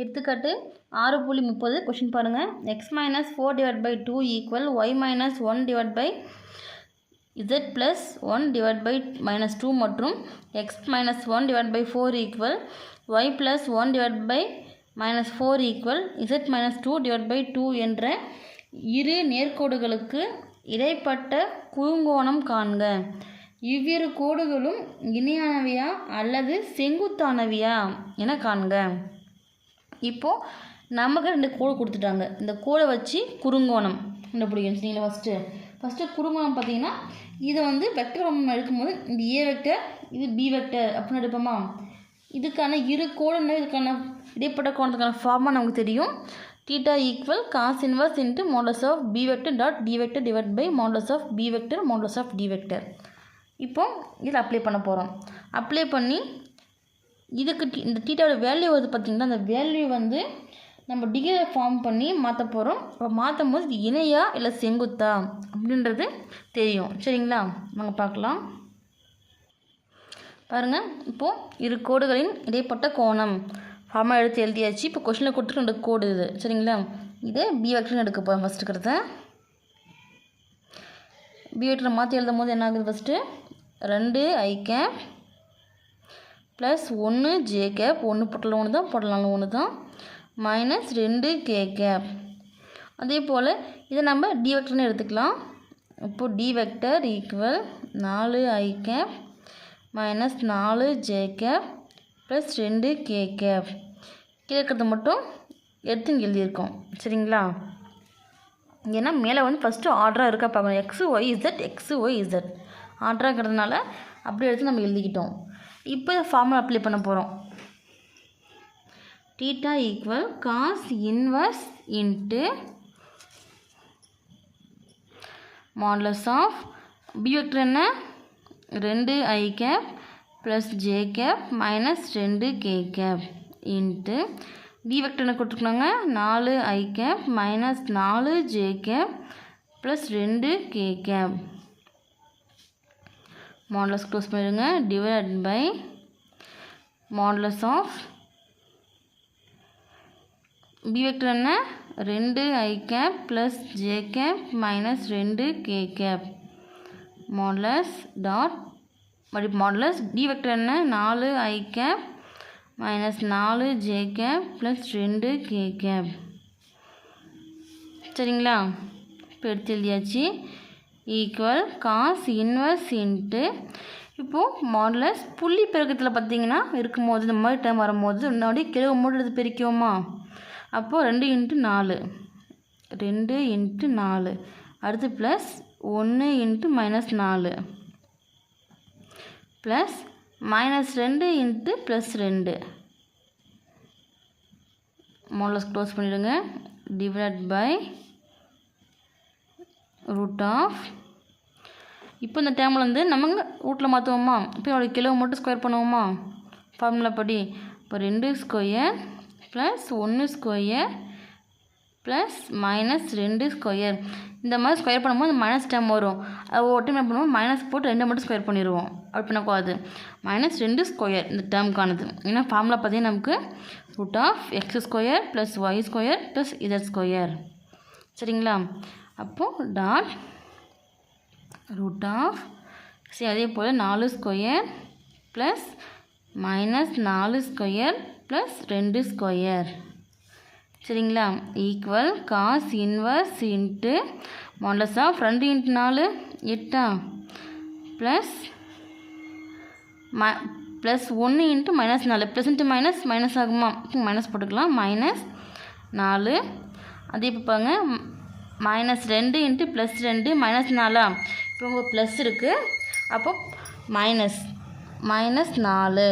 எடுத்துக்காட்டு ஆறு புள்ளி முப்பது கொஷின் பாருங்கள் X minus four divide by two equal Y minus one divide by Z plus one divide by minus two மற்றும் X minus one divide by four equal Y plus one divide by minus four equal Z minus two divide by two என்ற இரு நேர்கோடுகளுக்கு இடைப்பட்ட குறுங்கோணம் காண்க. இவ்விரு கோடுகளும் இணையானவையா அல்லது செங்குத்தானவையா என காண்க. இப்போது நமக்கு ரெண்டு கோடு கொடுத்துட்டாங்க. இந்த கோடை வச்சு குறுங்கோணம் கண்டுபிடிக்கணும் சரிங்களா ஃபஸ்ட்டு ஃபஸ்ட்டு குறுங்கோணம் பார்த்தீங்கன்னா இதை வந்து வெக்டர் நம்ம எடுக்கும்போது இந்த ஏ வெக்டர் இது பி வெக்டர் அப்படின்னு எடுப்போமா? இதுக்கான இரு கோடுன்னு இதுக்கான இடைப்பட்ட கோணத்துக்கான ஃபார்மாக நமக்கு தெரியும். Theta equal cos inverse into modulus of B vector dot D vector divide by modulus of B vector modulus of D vector இப்போ இதில் அப்ளை பண்ண போகிறோம் அப்ளை பண்ணி இதுக்கு டி- இந்த தீட்டாவோட வேல்யூ வருது பார்த்திங்கன்னா அந்த வேல்யூ வந்து நம்ம டிகிரியை ஃபார்ம் பண்ணி மாற்ற போகிறோம் அப்போ மாற்றும் போது இது இணையா இல்லை செங்குத்தா அப்படின்றது தெரியும். சரிங்களா? நாங்கள் பார்க்கலாம். பாருங்கள் இப்போது இரு கோடுகளின் இடைப்பட்ட கோணம். ஃபார்மாக எடுத்து எழுதியாச்சு. இப்போ கொஷினில் கொடுத்துட்டு ரெண்டு கோடு இது. சரிங்களா? இது பி வெக்டர்னு எடுக்க போகிறோம் ஃபஸ்ட்டு இருக்கிறத. பி வெக்டரை மாற்றி எழுதும் போது என்ன ஆகுது ஃபஸ்ட்டு ரெண்டு ஐ கேப் ப்ளஸ் ஒன்று ஜே கேப் ஒன்று போட்டல ஒன்று தான் போடலாம் ஒன்று தான். மைனஸ் ரெண்டு கே கேப் அதே போல் இதை நம்ம டி வெக்டர்னு எடுத்துக்கலாம். இப்போது டி வெக்டர் ஈக்குவல் நாலு ஐ கேப் மைனஸ் நாலு ஜே கேப் ப்ளஸ் ரெண்டு கே கேப் கேட்கறது மட்டும் எடுத்து இங்கே எழுதியிருக்கோம். சரிங்களா? ஏன்னா மேலே வந்து ஃபஸ்ட்டு ஆர்டராக இருக்கா பார்க்கணும் X Y Z X Y Z ஆர்டராக இருக்கிறதுனால அப்படியே எடுத்து நம்ம எழுதிக்கிட்டோம். இப்போ ஃபார்முலா அப்ளை பண்ண போகிறோம் theta equal cos inverse into modulus of B vector என்ன? ரெண்டு I cap plus J cap minus ரெண்டு K cap into D vector என்ன கொடுத்துருக்காங்க? நாலு ஐ கேப் மைனஸ் நாலு ஜே கேப் ப்ளஸ் ரெண்டு கே கேப் மாடலஸ் க்ளோஸ் பண்ணிடுங்க. Divide by modulus of B vector என்ன? ரெண்டு I cap plus J cap minus ரெண்டு கே கேப் மாடலஸ் டாட் மறுபடி மாடலஸ் டி வெக்டர் என்ன? நாலு ஐ கேப் மைனஸ் நாலு ஜே கேப் ப்ளஸ் ரெண்டு கே கேப் சரிங்களா? இப்போ எடுத்து எழுதியாச்சு. ஈக்குவல் காஸ் இன்வர்ஸ் இன்ட்டு இப்போது மாடலஸ் புள்ளி பெருக்கத்தில் பார்த்தீங்கன்னா இருக்கும்போது இந்த மாதிரி டைம் வரும்போது முன்னாடி கிழவு மூணு எடுத்து பிரிக்குவோமா? அப்போது ரெண்டு இன்ட்டு நாலு. ரெண்டு இன்ட்டு நாலு. அடுத்து ப்ளஸ் ஒன்று இன்ட்டு மைனஸ் நாலு. ப்ளஸ் மைனஸ் ரெண்டு இன்ட்டு ப்ளஸ் ரெண்டு. மாடலஸ் க்ளோஸ் பண்ணிவிடுங்க டிவைட் பை ரூட் ஆஃப் இப்போ இந்த டேமில் வந்து நம்ம ரூட்டில் மாற்றுவோமா இப்போ அதோட கிலோ மட்டும் ஸ்கொயர் பண்ணுவோமா? ஃபார்முலா படி. இப்போ ரெண்டு ஸ்கொயர் ப்ளஸ் ஒன்று ஸ்கொயர் ப்ளஸ் மைனஸ் ரெண்டு ஸ்கொயர் இந்த மாதிரி ஸ்கொயர் பண்ணும்போது மைனஸ் டேம் வரும். அது ஒரு டைம் என்ன பண்ணுவோம்? மைனஸ் போட்டு ரெண்டு மட்டும் ஸ்கொயர் பண்ணிடுவோம். அப்படி பண்ணக்கூடாது. மைனஸ் ரெண்டு ஸ்கொயர் இந்த டேர்முக்கானது ஏன்னா ஃபார்முலா பார்த்தீங்கன்னா நமக்கு root of X square plus Y square plus இதர் ஸ்கொயர் சரிங்களா? அப்போது டாட் ரூட் ஆஃப் சரி அதே போல் நாலு ஸ்கொயர் ப்ளஸ் மைனஸ் நாலு ஸ்கொயர் ப்ளஸ் ரெண்டு ஸ்கொயர். சரிங்களா? Equal cos inverse into modulus of ரெண்டு இன்ட்டு நாலு எட்டா? ப்ளஸ் ம ப்ளஸ் ஒன்று இன்ட்டு மைனஸ் நாலு. ப்ளஸ் இன்ட்டு மைனஸ் மைனஸ் ஆகுமா? மைனஸ் போட்டுக்கலாம். மைனஸ் நாலு. அதே இப்போ பாருங்க மைனஸ் ரெண்டு இன்ட்டு ப்ளஸ் ரெண்டு மைனஸ் நாலா? இப்போ உங்கள் ப்ளஸ் இருக்குது அப்போ மைனஸ் மைனஸ் நாலு.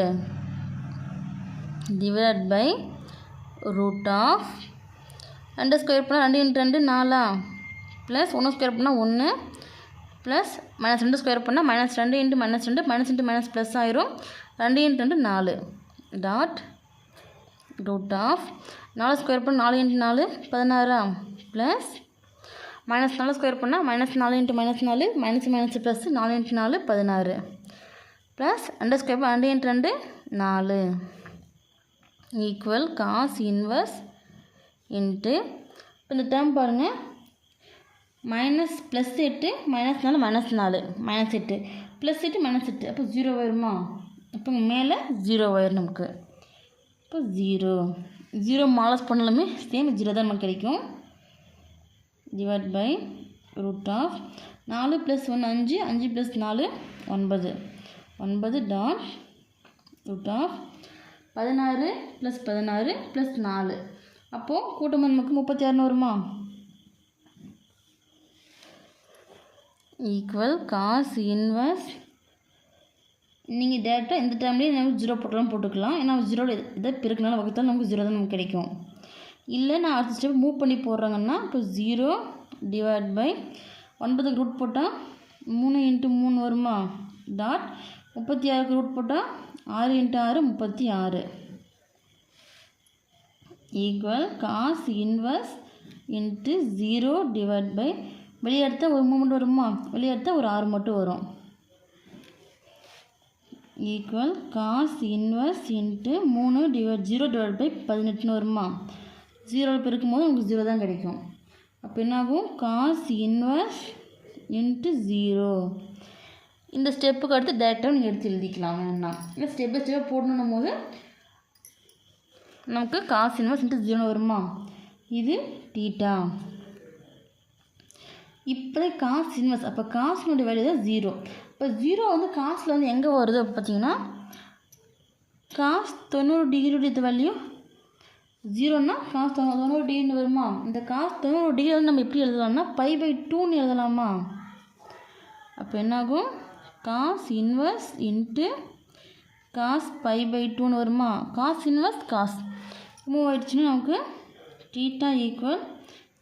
டிவைட் பை ரூட் ஆஃப் ரெண்டு ஸ்கொயர் பண்ணால் ரெண்டு இன்ட்டு ரெண்டு நாலா? ப்ளஸ் ஒன்று ஸ்கொயர் பண்ணால் ஒன்று ப்ளஸ் மைனஸ் ரெண்டு ஸ்கொயர் பண்ணால் மைனஸ் ரெண்டு இன்ட்டு மைனஸ் ரெண்டு மைனஸ் இன்ட்டு மைனஸ் ப்ளஸ் ஆயிரும். ரெண்டு இன்ட்டு ரெண்டு நாலு. டாட் ரூட் ஆஃப் நாலு ஸ்கொயர் பண்ண நாலு இன்ட்டு நாலு பதினாறா? ப்ளஸ் மைனஸ் நாலு ஸ்கொயர் பண்ணால் மைனஸ் நாலு இன்ட்டு மைனஸ் நாலு மைனஸ் மைனஸ் ப்ளஸ் நாலு இன்ட்டு நாலு பதினாறு. ப்ளஸ் ரெண்டு ஸ்கொயர் ரெண்டு இன்ட்டு ரெண்டு நாலு. ஈக்குவல் காஸ் இன்வர்ஸ் இன்ட்டு இப்போ இந்த டேர்ம் பாருங்கள் மைனஸ் ப்ளஸ் எட்டு மைனஸ் நாலு மைனஸ் நாலு. மைனஸ் எட்டு. ப்ளஸ் எட்டு மைனஸ் எட்டு. அப்போ ஜீரோ வருமா? அப்போ மேலே ஜீரோ வரும் நமக்கு. இப்போ ஜீரோ ஜீரோ மாலஸ் பண்ணாலுமே சேம் ஜீரோ தான் நமக்கு கிடைக்கும். டிவைட் பை ரூட் ஆஃப் நாலு ப்ளஸ் ஒன்று அஞ்சு அஞ்சு ப்ளஸ் நாலு ஒன்பது. ஒன்பது டாட் ரூட் ஆஃப் பதினாறு ப்ளஸ் பதினாறு ப்ளஸ் நாலு. அப்போது கூட்டம் நமக்கு முப்பத்தி ஆறுனு வருமா? ஈக்குவல் காஸ் இன்வர்ஸ் நீங்கள் டேரெக்டாக இந்த டைம்லேயே நமக்கு ஜீரோ போட்டாலும் போட்டுக்கலாம். ஏன்னா ஜீரோ இதை பெருக்கினாலும் வகுத்தாலும் நமக்கு ஜீரோ தான் நமக்கு கிடைக்கும். இல்லை நான் அடுத்த ஸ்டெப் மூவ் பண்ணி போடுறாங்கன்னா இப்போ ஜீரோ டிவைட் பை ஒன்பதுக்கு ரூட் போட்டால் மூணு இன்ட்டு மூணு வருமா? டாட் முப்பத்தி ஆறுக்கு ரூட் போட்டால் ஆறு இன்ட்டு ஆறு முப்பத்தி ஆறு. Equal cos inverse into zero divide by வெளியெடுத்தால் ஒரு மூமெண்ட் வருமா? வெளியெடுத்தால் ஒரு ஆறு மட்டும் வரும். ஈக்குவல் காஸ் இன்வர்ஸ் இன்ட்டு மூணு டிவைட் ஜீரோ டிவைட் பை பதினெட்டுன்னு வருமா? ஜீரோவில் பெருக்கும் போது உங்களுக்கு ஜீரோ தான் கிடைக்கும். அப்போ என்னாகும்? காஸ் இன்வர்ஸ் இன்ட்டு ஜீரோ இந்த ஸ்டெப்புக்கு அடுத்து டேரெக்டாக நீங்கள் எடுத்து எழுதிக்கலாம். வேணாம் இல்லை ஸ்டெப் பை ஸ்டெப்பாக போடணும் போது நமக்கு காஸ் இன்வர்ஸ் இன்ட்டு ஜீரோ வருமா? இது டீட்டா இப்போ காஸ் இன்வெர்ஸ் அப்போ காசினுடைய வேல்யூ தான் ஜீரோ இப்போ ஜீரோ வந்து காசில் வந்து எங்கே வருது அப்போ பார்த்தீங்கன்னா காஸ் தொண்ணூறு டிகிரியுடைய வேல்யூ ஜீரோன்னா காஸ் தொண்ணூறு தொண்ணூறு டிகிரின்னு வருமா? இந்த காஸ் தொண்ணூறு டிகிரி வந்து நம்ம எப்படி எழுதலாம்னா பை பை டூன்னு எழுதலாமா? அப்போ என்னாகும்? Cos inverse into cos pi by டூன்னு வருமா? காஸ் இன்வெர்ஸ் காஸ் மூவ் ஆயிடுச்சுன்னா நமக்கு theta equal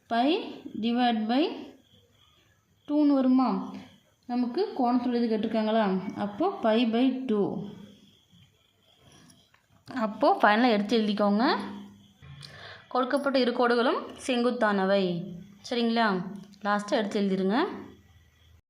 pi divide by டூன்னு வருமா? நமக்கு கோணத்தில் இது கேட்டிருக்காங்களா? அப்போது பை பை டூ அப்போது ஃபைனலாக எடுத்து எழுதிக்கோங்க. கொடுக்கப்பட்ட இரு கோடுகளும் செங்குத்தானவை. சரிங்களா? லாஸ்ட்டாக எடுத்து எழுதிருங்க.